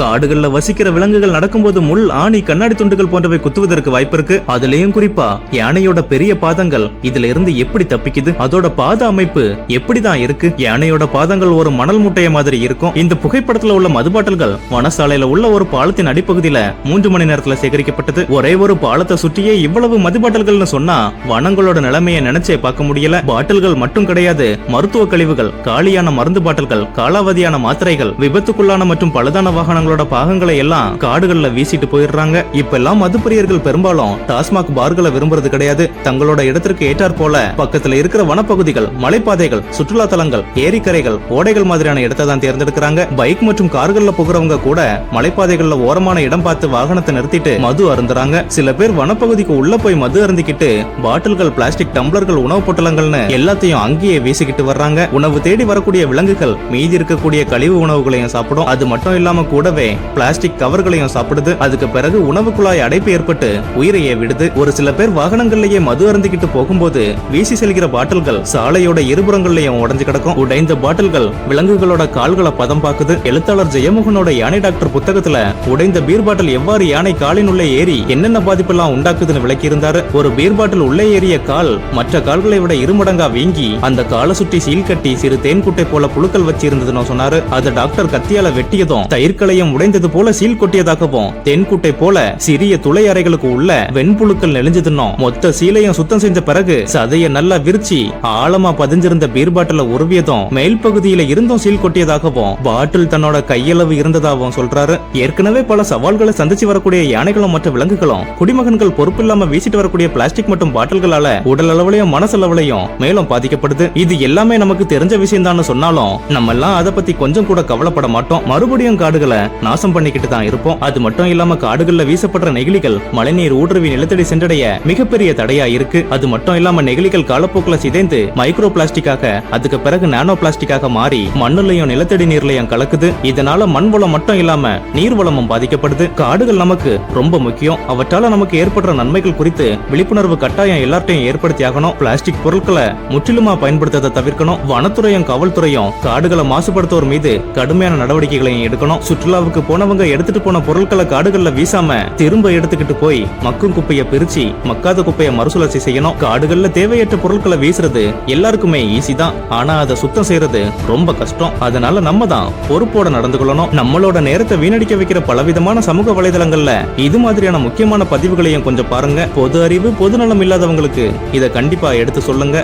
காடுகள்ல வசிக்கிற விலங்குகள் நடக்கும்போது முள் ஆணி கண்ணாடி துண்டுகள் போன்றவை குத்துவதற்கு வாய்ப்பு இருக்கு அதுலயும் குறிப்பா யானையோட பெரிய பாதங்கள் இதுல இருந்து எப்படி தப்பிக்குது? அதோட பாத அமைப்பு எப்படிதான் இருக்கு? யானையோட பாதங்கள் ஒரு மணல் முட்டைய மாதிரி இருக்கும். இந்த புகைப்படத்துல உள்ள மது பாட்டில்கள் வனசாலையில உள்ள ஒரு பாலத்தின் அடிப்பகுதியில மூன்று மணி நேரத்துல சேகரிக்கப்பட்டது. ஒரே ஒரு பாலத்தை சுற்றியே இவ்வளவு மதுபாட்டல்கள்னு சொன்னா வனங்களோட நிலைமையை நினைச்சே பார்க்க முடியல. பாட்டில்கள் மட்டும் கிடையாது மருத்துவ கழிவுகள் காலியான மருந்து பாட்டில்கள் காலாவதியான மாத்திரைகள் விபத்துக்குள்ளான மற்றும் பழுதான வாகனங்கள் வாகனங்களோட பாகங்களை எல்லாம் காடுகள்ல வீசிட்டு போயிடுறாங்க. இப்பெல்லாம் மதுப்பிரியர்கள் பெரும்பாலும் டாஸ்மாக் பார்களை விரும்புறது கிடையாது. தங்களோட இடத்திற்கு ஏற்றாற் போல பக்கத்துல இருக்கிற வனப்பகுதிகள் மலைப்பாதைகள் சுற்றுலா தலங்கள் ஏரிக்கரைகள் ஓடைகள் மாதிரியான இடத்தை தான் தேர்ந்தெடுக்கிறாங்க. பைக் மற்றும் கார்கள்ல போகிறவங்க கூட மலைப்பாதைகள்ல ஓரமான இடம் பார்த்து வாகனத்தை நிறுத்திட்டு மது அருந்துறாங்க. சில பேர் வனப்பகுதிக்கு உள்ள போய் மது அருந்திக்கிட்டு பாட்டில்கள் பிளாஸ்டிக் டம்ளர்கள் உணவு பொட்டலங்கள்னு எல்லாத்தையும் அங்கேயே வீசிக்கிட்டு வர்றாங்க. உணவு தேடி வரக்கூடிய விலங்குகள் மீதி இருக்கக்கூடிய கழிவு உணவுகளையும் சாப்பிடும். அது மட்டும் இல்லாம கூடவே பிளாஸ்டிக் கவர்களையும் சாப்பிடுது. அதுக்கு பிறகு உணவு குழாய் அடைப்பு ஏற்பட்டு உயிரையே விடுது. ஒரு சில பேர் வாகனங்கள்லயே மது அருந்திக்கிட்டு போகும்போது வீசி செல்கிற பாட்டில்கள் சாலையோட இருபுறங்கள்லயும் உடஞ்சு கிடக்கும். உடைந்த பாட்டில்கள் விலங்குகளோட கால்களை பதம் பாக்குது. எழுத்தாளர் ஜெயமோகனோட யானை டாக்டர் புத்தகத்துல உடைந்த பீர் பாட்டில் எவ்வாறு யானை காலின் உள்ளே ஏறி என்னென்ன பாதிப்பெல்லாம் உண்டாக்குதுன்னு விளக்கி இருந்தாரு ஒரு பீர் பாட்டில் உள்ளே ஏறிய கால் மற்ற கால்களை விட இருமடங்கா வீங்கி அந்த காலை சுற்றி சீல் கட்டி சிறு தேன்குட்டை போல புழுக்கள் வச்சிருந்ததுன்னு சொன்னாரு. அதை டாக்டர் கத்தியால வெட்டியதும் தயிர்களையும் உடைந்தது போல சீல் கொட்டியதாகவும் தென்குட்டை போல சிறிய துளை அறைகளுக்கு உள்ள வெண்புழுக்கள் நெளிஞ்சதுன்னும் மொத்த சீலையும் சுத்தம் செஞ்ச பிறகு சதைய நல்லா விரிச்சு ஆழமா பதிஞ்சிருந்த பீர் பாட்டில உருவியதும் மேல் பகுதியில இருந்தும் சீல் கொட்டியதாகவும் பாட்டில் தன்னோட கையளவு இருந்ததாகவும் சொல்றாரு. ஏற்கனவே பல சவால்களை சந்திச்சு வரக்கூடிய யானைகளும் மற்ற விலங்குகளும் குடிமகன்கள் பொறுப்பில்லாம வீசிட்டு வரக்கூடிய பிளாஸ்டிக் மற்றும் பாட்டில்களால உடல் அளவுலயும் மனசளவுலயும் மேலும் பாதிக்கப்படுது. இது எல்லாமே நமக்கு தெரிஞ்ச விஷயம் தான் சொன்னாலும் நம்ம எல்லாம் அதை பத்தி கொஞ்சம் கூட கவலைப்பட மாட்டோம். மறுபடியும் காடுகளை நாசம் பண்ணிக்கிட்டு தான் இருப்போம். அது மட்டும் இல்லாம காடுகள்ல வீசப்படுற நெகிழிகள் மழைநீர் ஊடுருவி நிலத்தடி சென்றடைய மிகப்பெரிய தடையா இருக்கு. அது மட்டும் இல்லாம நெகிழிகள் காலப்போக்கில் சிதைந்து மைக்ரோ பிளாஸ்டிக்காக அதுக்கு பிறகு நானோ பிளாஸ்டிக்காக மாறி மண்ணுலயும் நிலத்தடி நீர்லயும் கலக்குது. இதனால மண் வளம் மட்டும் இல்லாம நீர் வளமும் பாதிக்கப்படுது. காடுகள் நமக்கு ரொம்ப முக்கியம். அவற்றால நமக்கு ஏற்படுற நன்மைகள் குறித்து விழிப்புணர்வு கட்டாயம் எல்லார்ட்டையும் ஏற்படுத்தி ஆகணும். பிளாஸ்டிக் பொருட்களை முற்றிலுமா பயன்படுத்ததை தவிர்க்கணும். வனத்துறையும் காவல்துறையும் காடுகளை மாசுபடுத்துவோர் மீது கடுமையான நடவடிக்கைகளையும் எடுக்கணும். சுற்றுலா சுற்றுலாவுக்கு போனவங்க எடுத்துட்டு போன பொருட்களை காடுகள்ல வீசாம திரும்ப எடுத்துக்கிட்டு போய் மக்கும் குப்பையை பிரிச்சு மக்காத குப்பையை மறுசுழற்சி செய்யணும். காடுகள்ல தேவையற்ற பொருட்களை வீசுறது எல்லாருக்குமே ஈஸி தான். ஆனா அதை சுத்தம் செய்யறது ரொம்ப கஷ்டம். அதனால நம்ம தான் பொறுப்போட நடந்து கொள்ளணும். நம்மளோட நேரத்தை வீணடிக்க வைக்கிற பலவிதமான சமூக வலைதளங்கள்ல இது மாதிரியான முக்கியமான பதிவுகளையும் கொஞ்சம் பாருங்க. பொது அறிவு பொது நலம் இல்லாதவங்களுக்கு இதை கண்டிப்பா எடுத்து சொல்லுங்க.